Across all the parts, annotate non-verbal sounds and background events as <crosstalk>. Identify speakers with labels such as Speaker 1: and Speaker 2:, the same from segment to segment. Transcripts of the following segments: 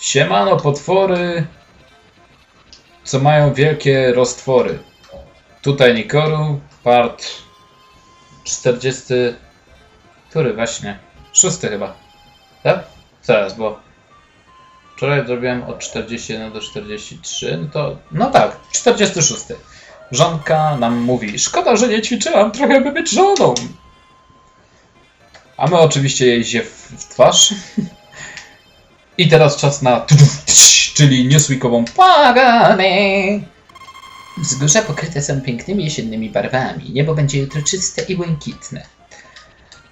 Speaker 1: Siemano potwory, co mają wielkie roztwory. Tutaj Nikoru, part 40. Który właśnie? Szósty chyba. Tak? Zaraz, bo wczoraj zrobiłem od 41 do 43, no to. No tak, 46. Żonka nam mówi: Szkoda, że nie ćwiczyłam, trochę by być żoną. A my oczywiście jej w twarz. I teraz czas na czyli newsweekową pagamy.
Speaker 2: Wzgórza pokryte są pięknymi jesiennymi barwami. Niebo będzie jutro czyste i błękitne.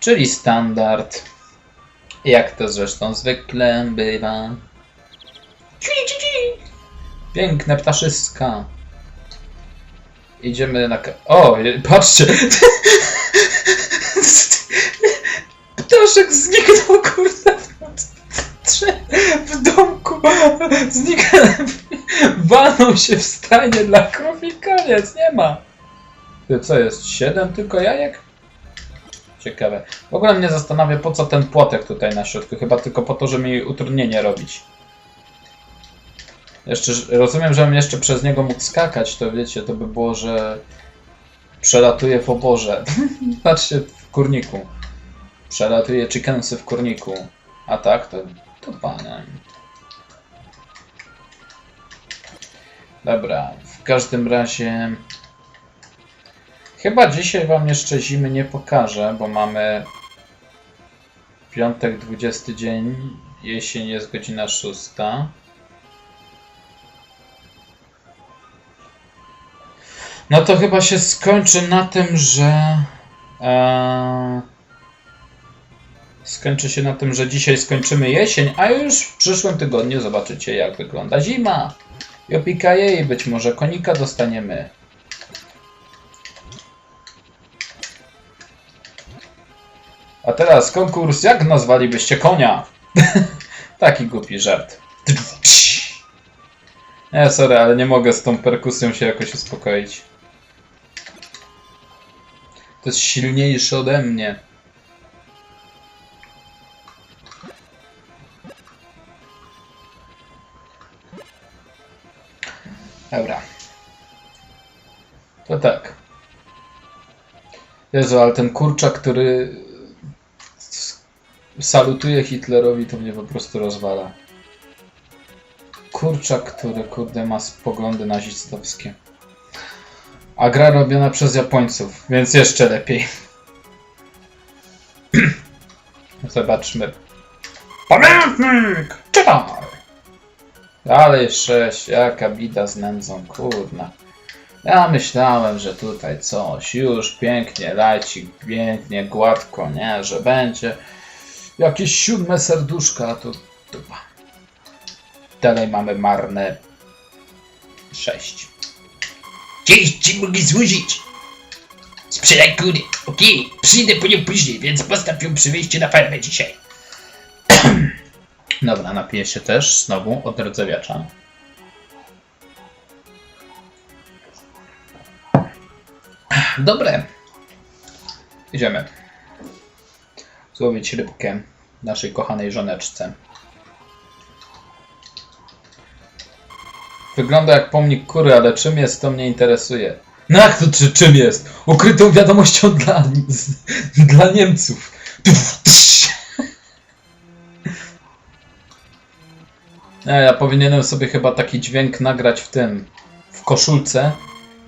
Speaker 1: Czyli standard. Jak to zresztą zwykle bywa. Piękne ptaszyska. Idziemy na. O, patrzcie! <laughs> Ptaszek zniknął, kurde, w, domku. Zniknął. Walnął się w stajnie dla krów i koniec, nie ma. Ty, Co jest? Siedem tylko jajek? Ciekawe. W ogóle mnie zastanawia, po co ten płotek tutaj na środku. Chyba tylko po to, żeby mi utrudnienie robić. Jeszcze, rozumiem, żebym jeszcze przez niego mógł skakać, to wiecie, to by było, że przelatuje w oborze. <laughs> Patrzcie, w kurniku. Przelatuje chickensy w kurniku. A tak, to, to panem. Dobra, w każdym razie... Chyba dzisiaj wam jeszcze zimy nie pokażę, bo mamy piątek 20 dzień, jesień jest godzina 6. No to chyba się skończy na tym, że e, skończy się na tym, że dzisiaj skończymy jesień, a już w przyszłym tygodniu zobaczycie jak wygląda zima. Jopika jej, być może konika dostaniemy. A teraz konkurs, jak nazwalibyście konia? <laughs> Taki głupi żart. Nie, sorry, ale nie mogę z tą perkusją się jakoś uspokoić. To jest silniejsze ode mnie. Dobra. To tak. Jezu, ale ten kurczak, który salutuje Hitlerowi, to mnie po prostu rozwala. Kurczak, który kurde ma poglądy nazistowskie. A gra robiona przez Japońców, więc jeszcze lepiej. <clears throat> Zobaczmy. Pamiętnik! Czytaj! Dalej sześć, jaka bida z nędzą, kurna. Ja myślałem, że tutaj coś, już pięknie leci, pięknie, gładko, nie, że będzie jakieś siódme serduszka, a to dupa. Dalej mamy marne sześć.
Speaker 2: Cześć, ci mogę służyć? Sprzedaj kury. Okej, przyjdę po nią później, więc postaw przy wejściu na farmę dzisiaj.
Speaker 1: Dobra, napiję się też znowu od rdzewiacza. Dobre. Idziemy. Złowić rybkę naszej kochanej żoneczce. Wygląda jak pomnik kury, ale czym jest, to mnie interesuje. No jak to czy, czym jest? Ukrytą wiadomością dla, <laughs> dla Niemców. Tuf, ja powinienem sobie chyba taki dźwięk nagrać w tym, w koszulce.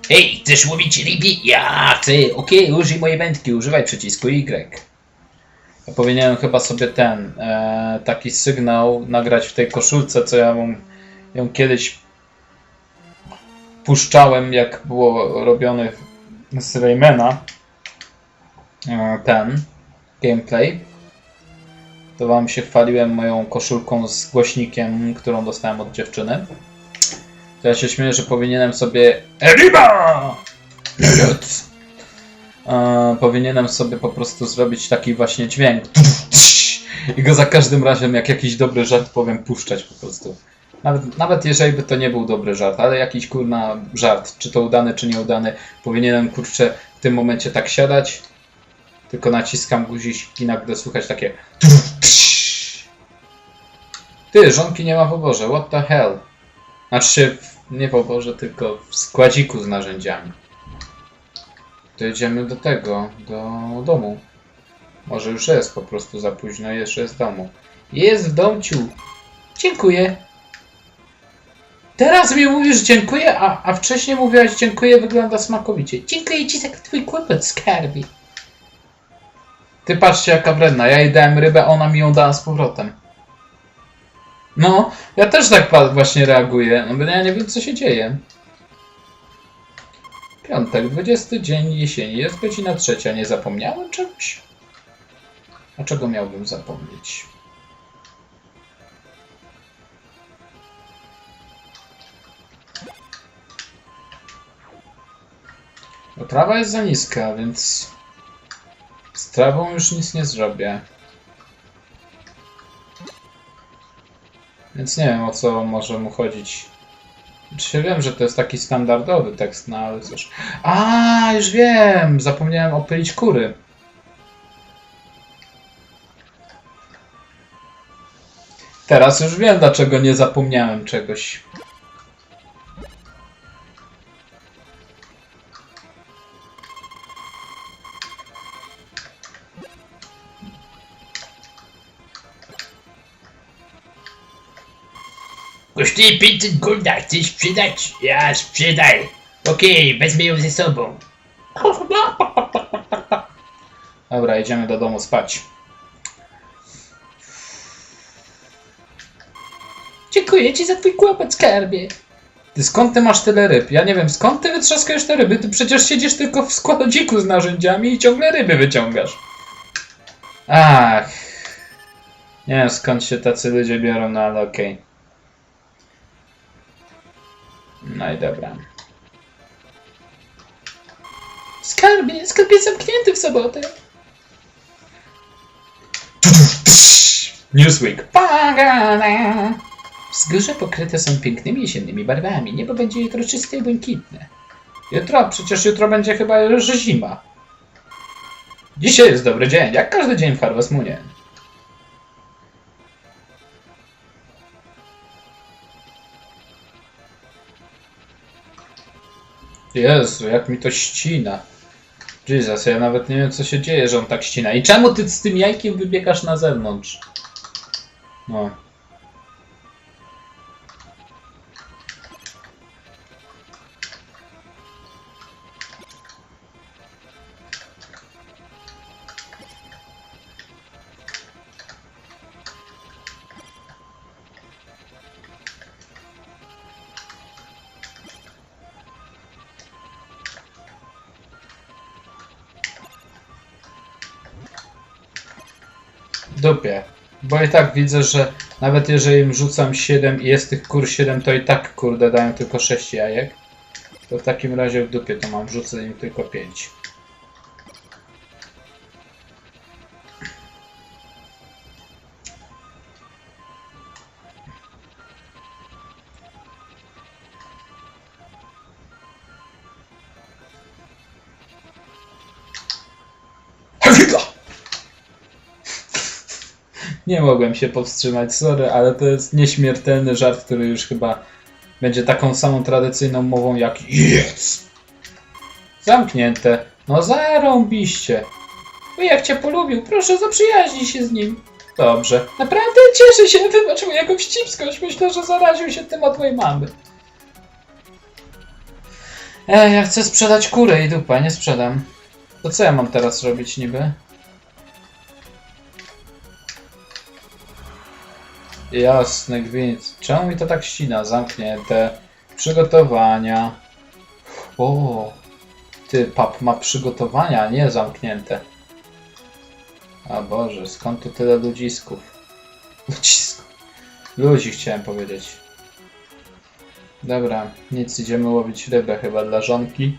Speaker 2: Hej, chcesz łowić ryby? Ja chcę. Okej, użyj mojej wędki, używaj przycisku Y.
Speaker 1: Ja powinienem chyba sobie ten, e, taki sygnał nagrać w tej koszulce, co ja mam ją kiedyś puszczałem, jak było robione z Raymana, e, ten gameplay. To wam się chwaliłem moją koszulką z głośnikiem, którą dostałem od dziewczyny. To ja się śmieję, że powinienem sobie! Lelec! E, powinienem sobie po prostu zrobić taki właśnie dźwięk. I go za każdym razem, jak jakiś dobry żart powiem, puszczać po prostu. Nawet, nawet jeżeli by to nie był dobry żart, ale jakiś kurna żart, czy to udany, czy nieudany, powinienem kurczę w tym momencie tak siadać, tylko naciskam guzik i nagle słychać takie Ty, żonki nie ma w oborze, what the hell? Znaczy się, w- nie w oborze, tylko w składziku z narzędziami. To idziemy do tego, do domu. Może już jest po prostu za późno, jeszcze jest w domu. Jest w domciu. Dziękuję. Teraz mi mówisz dziękuję, a, a wcześniej mówiłaś dziękuję, wygląda smakowicie. Dziękuję ci za twój kłopot, skarbie. Ty patrzcie jaka wredna, ja jej dałem rybę, ona mi ją dała z powrotem. No, ja też tak właśnie reaguję, no bo ja nie wiem co się dzieje. Piątek, 20 dzień jesieni, jest godzina trzecia, nie zapomniałem czegoś? A czego miałbym zapomnieć? Bo trawa jest za niska, więc z trawą już nic nie zrobię. Więc nie wiem o co może mu chodzić. Czy wiem, że to jest taki standardowy tekst, no ale cóż. A, już wiem! Zapomniałem opylić kury. Teraz już wiem, dlaczego nie zapomniałem czegoś.
Speaker 2: Kosztuje 500 golda, chcesz sprzedać? Ja sprzedaj. Okej, wezmę ją ze sobą.
Speaker 1: Dobra, idziemy do domu spać.
Speaker 2: Dziękuję ci za twój kłopot, skarbie.
Speaker 1: Ty skąd ty masz tyle ryb? Ja nie wiem, skąd ty wytrzaskujesz te ryby? Ty przecież siedzisz tylko w składziku z narzędziami i ciągle ryby wyciągasz. Ach. Nie wiem skąd się tacy ludzie biorą, no ale okej. No i dobra.
Speaker 2: Skarbie, jest zamknięty w sobotę.
Speaker 1: Newsweek.
Speaker 2: Wzgórze pokryte są pięknymi jesiennymi barwami. Niebo będzie jutro czyste i błękitne.
Speaker 1: Jutro, przecież jutro będzie chyba już zima. Dzisiaj jest dobry dzień, jak każdy dzień w Harvest Moonie. Jezu, jak mi to ścina. Jesus, ja nawet nie wiem co się dzieje, że on tak ścina. I czemu ty z tym jajkiem wybiegasz na zewnątrz? No. Dupie. Bo i tak widzę, że nawet jeżeli im rzucam 7 i jest tych kur 7, to i tak kurde dają tylko 6 jajek. To w takim razie w dupie to mam, rzucę im tylko 5. Nie mogłem się powstrzymać, sorry, ale to jest nieśmiertelny żart, który już chyba będzie taką samą tradycyjną mową jak Yes! Zamknięte. No zarąbiście. Wujek cię polubił, proszę zaprzyjaźnij się z nim. Dobrze. Naprawdę cieszę się, wybacz mu jakąś wścibskość. Myślę, że zaraził się tym od mojej mamy. Ej, ja chcę sprzedać kurę i dupa, nie sprzedam. To co ja mam teraz robić niby? Jasny gwint. Czemu mi to tak ścina? Zamknięte. Przygotowania. O, ty, pap ma przygotowania, nie zamknięte. A Boże, skąd tu tyle ludzisków? Ludzisków. Ludzi chciałem powiedzieć. Dobra, nic, idziemy łowić rybę chyba dla żonki.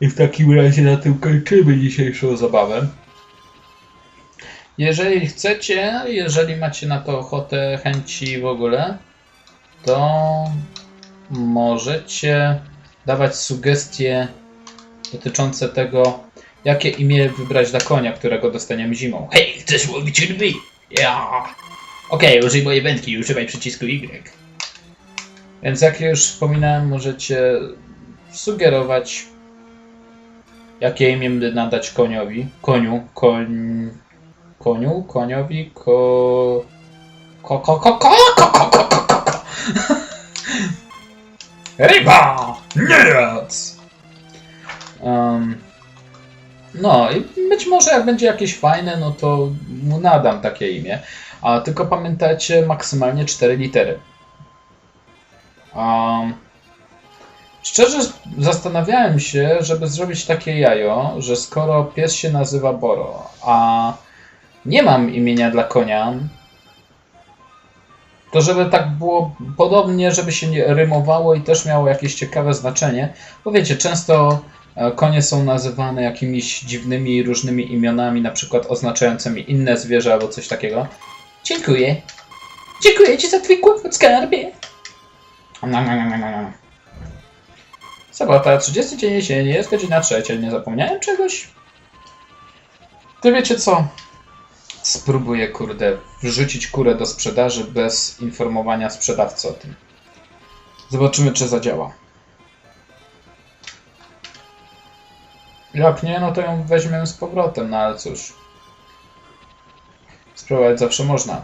Speaker 1: I w takim razie na tym kończymy dzisiejszą zabawę. Jeżeli chcecie, jeżeli macie na to ochotę, chęci w ogóle, to możecie dawać sugestie dotyczące tego, jakie imię wybrać dla konia, którego dostaniemy zimą.
Speaker 2: Hej, chcesz łowić ryby? Ja. Okej, użyj mojej wędki, używaj przycisku Y.
Speaker 1: Więc jak już wspominałem, możecie sugerować, jakie imię nadać koniowi. Koniu, koń... Koniu, koniowi, ko... Ko, ko, ko, ko, ko, ko, ko, ko, ko, ko. Ryba! Nie! Um, no i być może jak będzie jakieś fajne, no to mu nadam takie imię. A tylko pamiętajcie, maksymalnie 4 litery. Um, szczerze zastanawiałem się, żeby zrobić takie jajo, że skoro pies się nazywa Boro, a nie mam imienia dla konia, to żeby tak było podobnie, żeby się rymowało i też miało jakieś ciekawe znaczenie. Bo wiecie, często e, konie są nazywane jakimiś dziwnymi, różnymi imionami, na przykład oznaczającymi inne zwierzę albo coś takiego. Dziękuję. Dziękuję Ci za Twój kłopot, skarbie. Nam, nam, nam. Sobota, 30 dzień jesieni, jest godzina trzecia, nie zapomniałem czegoś? To wiecie co? Spróbuję, kurde, wrzucić kurę do sprzedaży bez informowania sprzedawcy o tym. Zobaczymy, czy zadziała. Jak nie, no to ją weźmiemy z powrotem, no ale cóż. Spróbować zawsze można.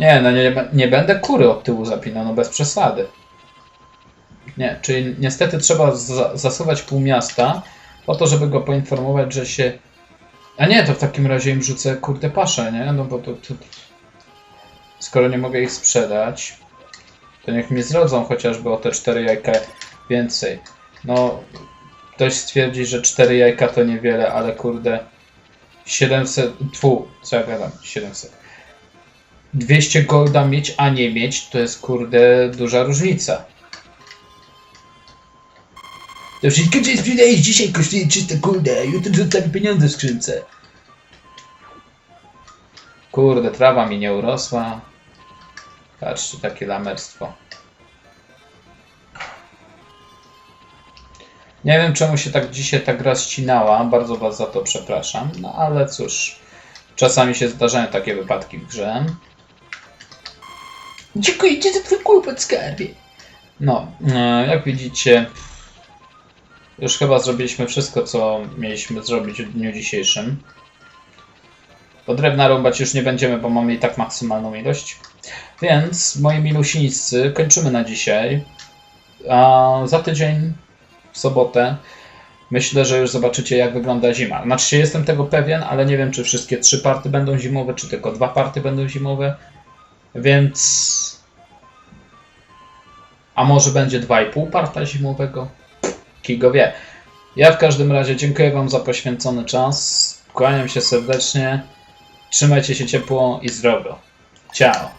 Speaker 1: Nie, no nie, nie będę kury od tyłu zapinał, no bez przesady. Nie, czyli niestety trzeba za, zasuwać pół miasta po to, żeby go poinformować, że się... A nie, to w takim razie im rzucę kurde paszę, nie? No bo to, to... Skoro nie mogę ich sprzedać, to niech mi zrodzą chociażby o te cztery jajka więcej. No, ktoś stwierdzi, że cztery jajka to niewiele, ale kurde... 700... Tfu, co ja gadam? 700. 200 golda mieć, a nie mieć, to jest kurde duża różnica.
Speaker 2: To wszystko, co sprzedajesz dzisiaj kosztuje 300 golda, a jutro rzucam pieniądze w skrzynce.
Speaker 1: Kurde, trawa mi nie urosła. Patrzcie, takie lamerstwo. Nie wiem, czemu się tak dzisiaj ta gra ścinała. Bardzo Was za to przepraszam. No ale cóż, czasami się zdarzają takie wypadki w grze.
Speaker 2: Dziękuję Ci za Twój kłopot, skarbie.
Speaker 1: No, e, jak widzicie, już chyba zrobiliśmy wszystko, co mieliśmy zrobić w dniu dzisiejszym. Bo drewna rąbać już nie będziemy, bo mamy i tak maksymalną ilość. Więc, moi milusińscy, kończymy na dzisiaj. A za tydzień, w sobotę, myślę, że już zobaczycie, jak wygląda zima. Znaczy jestem tego pewien, ale nie wiem, czy wszystkie trzy party będą zimowe, czy tylko dwa party będą zimowe. Więc a może będzie 2,5 parta zimowego? Kigo wie. Ja w każdym razie dziękuję Wam za poświęcony czas. Kłaniam się serdecznie. Trzymajcie się ciepło i zdrowo. Ciao.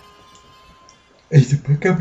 Speaker 2: Ej, to paka.